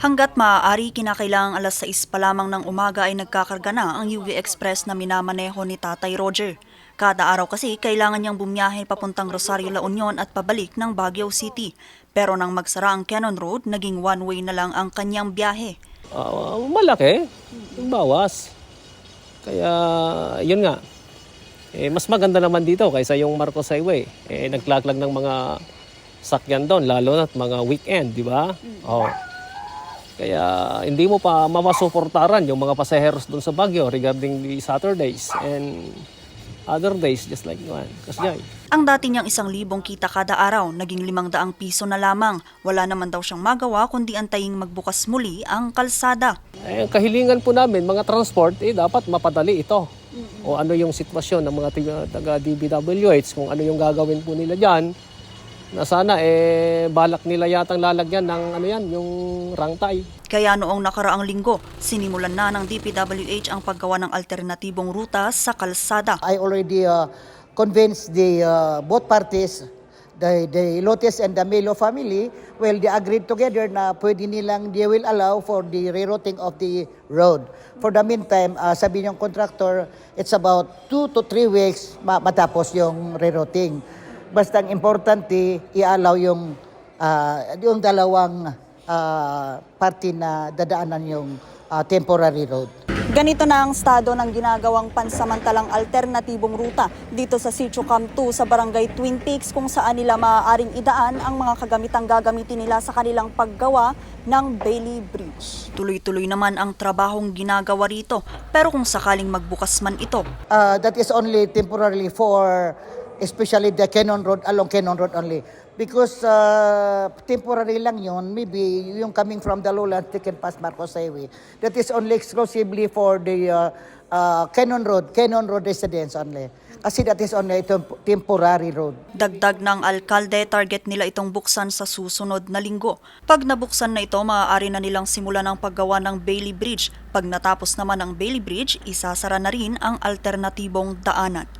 Hanggat maaari, kinakailangang alas 6 pa lamang ng umaga ay nagkakarga na ang UV Express na minamaneho ni Tatay Roger. Kada araw kasi kailangan niyang bumiyahe papuntang Rosario La Union at pabalik ng Baguio City. Pero nang magsara ang Cannon Road, naging one-way na lang ang kanyang biyahe. Ah, malaki, yung bawas. Kaya, yun nga. Eh, mas maganda naman dito kaysa yung Marcos Highway. Eh, nagklaglag ng mga sakyan doon, lalo na mga weekend, di ba? Oh. Kaya hindi mo pa mamasuportaran yung mga pasaheros doon sa Baguio regarding the Saturdays and other days just like one. Kasi Ang dati niyang isang libong kita kada araw, naging limang daang piso na lamang. Wala naman daw siyang magawa kundi antaying magbukas muli ang kalsada. Eh, ang kahilingan po namin, mga transport, eh, dapat mapadali ito. O ano yung sitwasyon ng mga taga-DBWH, kung ano yung gagawin po nila dyan, na sana eh, balak nila yatang lalagyan ng ano yan, yung rangtay. Kaya noong nakaraang linggo, sinimulan na ng DPWH ang paggawa ng alternatibong ruta sa kalsada. I already uh, convinced the uh, both parties, the the Lotes and the Melo family, well, they agreed together na pwede nilang they will allow for the rerouting of the road. For the meantime, uh, sabi ng contractor, it's about two to three weeks ma- matapos yung rerouting. Basta ang importante, i-allow yung uh, yung dalawang uh, party na dadaanan yung uh, temporary road. Ganito na ang estado ng ginagawang pansamantalang alternatibong ruta dito sa Sitio Cam 2 sa Barangay Twin Peaks kung saan nila maaaring idaan ang mga kagamitang gagamitin nila sa kanilang paggawa ng Bailey Bridge. Tuloy-tuloy naman ang trabahong ginagawa rito pero kung sakaling magbukas man ito, Uh, that is only temporarily for especially the Cannon Road, along Cannon Road only. Because uh, temporary lang yun, maybe yung coming from the lowlands, they can pass Marcos Highway. That is only exclusively for the uh, uh, Cannon Road, Cannon Road residents only. Kasi that is only temp- temporary road. Dagdag ng alkalde, target nila itong buksan sa susunod na linggo. Pag nabuksan na ito, maaari na nilang simulan ang paggawa ng Bailey Bridge. Pag natapos naman ang Bailey Bridge, isasara na rin ang alternatibong daanan.